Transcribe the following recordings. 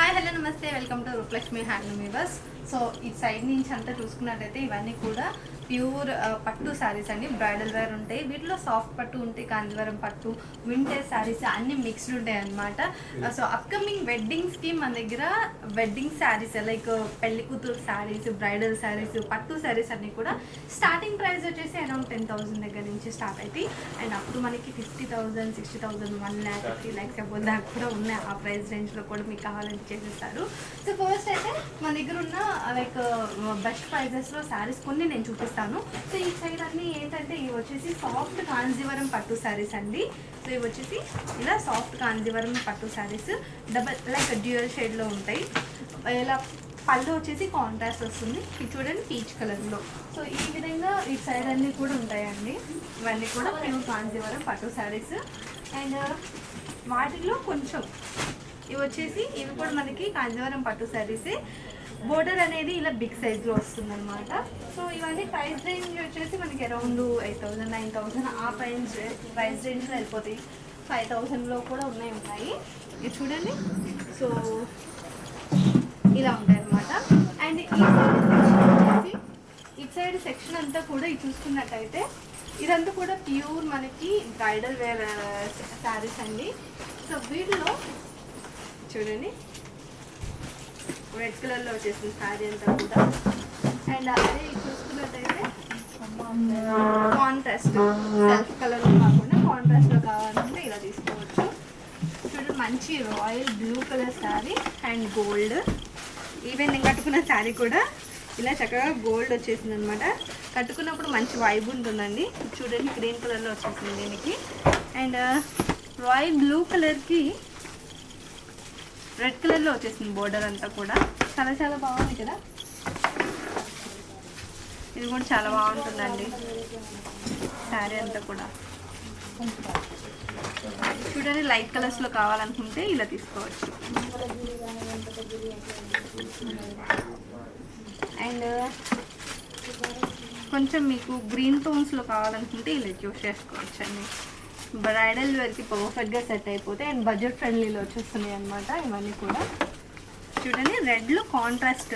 Hi hello నమస్తే. Welcome to Rupalakshmi handloom weavers so ఈ side నుంచి అంతా చూసుకున్నట్టయితే ఇవన్నీ కూడా ప్యూర్ పట్టు శారీస్ అండి. బ్రైడల్ వేర్ ఉంటాయి. వీటిలో సాఫ్ట్ పట్టు ఉంటాయి. కాంజీవరం పట్టు వింటర్ శారీస్ అన్ని మిక్స్డ్ ఉంటాయి అనమాట సో అప్కమింగ్ వెడ్డింగ్స్కి మన దగ్గర వెడ్డింగ్ శారీస్ లైక్ పెళ్ళి కూతురు శారీస్ బ్రైడల్ శారీస్ పట్టు శారీస్ అన్నీ కూడా స్టార్టింగ్ ప్రైస్ వచ్చేసి అరౌండ్ టెన్ థౌసండ్ దగ్గర నుంచి స్టార్ట్ అవుతాయి అండ్ అప్పుడు మనకి fifty thousand sixty thousand one lakh three lakhs above దాకా కూడా ఉన్నాయి. ఆ ప్రైస్ రేంజ్లో కూడా మీకు కావాలని చేసేస్తారు. సో ఫస్ట్ అయితే మన దగ్గర ఉన్న లైక్ బెస్ట్ ప్రైజెస్లో శారీస్ కొన్ని నేను చూపిస్తాను. సో ఈ సైడ్ అన్ని ఏంటంటే ఇవి వచ్చేసి సాఫ్ట్ కాంజీవరం పట్టు శారీస్ అండి. సో ఇవి వచ్చేసి ఇలా సాఫ్ట్ కాంజీవరం పట్టు శారీస్ డబల్ లైక్ డ్యూయల్ షేడ్లో ఉంటాయి. ఇలా పళ్ళు వచ్చేసి కాంట్రాస్ట్ వస్తుంది. ఇది చూడండి పీచ్ కలర్లో సో ఈ విధంగా ఈ సైడ్ అన్నీ కూడా ఉంటాయండి. ఇవన్నీ కూడా మేము కాంజీవరం పట్టు శారీస్ అండ్ uh, వాటిలో కొంచెం ఇవి వచ్చేసి ఇవి కూడా మనకి కాంజీవరం పట్టు శారీసే బోర్డర్ అనేది ఇలా బిగ్ సైజ్లో వస్తుంది అనమాట సో ఇవన్నీ ప్రైస్ రేంజ్ వచ్చేసి మనకి around eight thousand nine thousand ఆ ప్రైస్ ప్రైస్ రేంజ్లో వెళ్ళిపోతాయి. ఫైవ్ థౌసండ్లో కూడా ఉన్నాయి ఉన్నాయి. ఇది చూడండి. సో ఇలా ఉంటాయి అనమాట అండ్ ఈ ఇటు సైడ్ సెక్షన్ అంతా కూడా ఇది చూసుకున్నట్టయితే ఇదంతా కూడా ప్యూర్ మనకి బ్రైడల్ వేర్ శారీస్ అండి. సో వీటిలో చూడండి. రెడ్ కలర్లో వచ్చేసింది శారీ అంతా కూడా. అండ్ అదే చూసుకున్నట్టయితే కాంట్రాస్ట్ సెల్ఫ్ కలర్లో కాకుండా కాంట్రాస్ట్లో కావాలంటే ఇలా తీసుకోవచ్చు. చూడండి మంచి royal blue colour sari and gold even నేను కట్టుకున్న శారీ కూడా ఇలా చక్కగా గోల్డ్ వచ్చేసింది అనమాట కట్టుకున్నప్పుడు మంచి వైబ్ ఉంటుందండి. చూడండి గ్రీన్ కలర్లో వచ్చేసింది దీనికి. అండ్ రాయల్ బ్లూ కలర్కి రెడ్ కలర్లో వచ్చేసింది బోర్డర్ అంతా కూడా. చాలా చాలా బాగుంది కదా? ఇది కూడా చాలా బాగుంటుందండి. శారీ అంతా కూడా. చూడండి లైట్ కలర్స్లో కావాలనుకుంటే ఇలా తీసుకోవచ్చు. అండ్ కొంచెం మీకు గ్రీన్ టోన్స్లో కావాలనుకుంటే ఇలా చూస్ చేసుకోవచ్చు అండి బ్రైడల్ వేర్కి పర్ఫెక్ట్గా సెట్ అయిపోతే అండ్ బడ్జెట్ ఫ్రెండ్లీలో వచ్చేస్తున్నాయి అనమాట ఇవన్నీ కూడా. చూడండి రెడ్లో కాంట్రాస్ట్.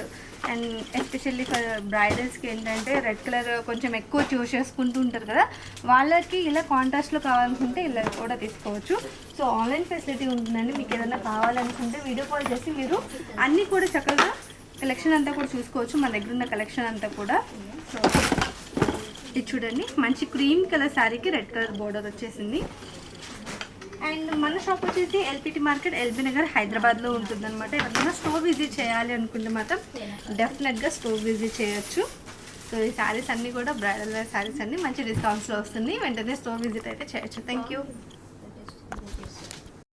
అండ్ ఎస్పెషల్లీ బ్రైడల్స్కి ఏంటంటే రెడ్ కలర్ కొంచెం ఎక్కువ చూస్ చేసుకుంటూ ఉంటారు కదా వాళ్ళకి ఇలా కాంట్రాస్ట్లో కావాలనుకుంటే ఇలా కూడా తీసుకోవచ్చు. సో ఆన్లైన్ ఫెసిలిటీ ఉంటుందండి మీకు ఏదైనా కావాలనుకుంటే వీడియో కాల్ చేసి మీరు అన్నీ కూడా చక్కగా కలెక్షన్ అంతా కూడా చూసుకోవచ్చు మన దగ్గర ఉన్న కలెక్షన్ అంతా కూడా. సో ఇది చూడండి. మంచి క్రీమ్ కలర్ శారీకి రెడ్ కలర్ బోర్డర్ వచ్చేసింది. అండ్ మన షాప్ వచ్చేసి ఎల్పిటి మార్కెట్ ఎల్బీ నగర్ హైదరాబాద్లో ఉంటుందన్నమాట. ఎవరైనా స్టోర్ విజిట్ చేయాలి అనుకుంటే మాత్రం డెఫినెట్గా స్టోర్ విజిట్ చేయొచ్చు. సో ఈ శారీస్ అన్నీ కూడా బ్రైడల్ వేర్ శారీస్ అన్నీ మంచి డిస్కౌంట్స్లో వస్తుంది వెంటనే స్టోర్ విజిట్ అయితే చేయొచ్చు. Thank you.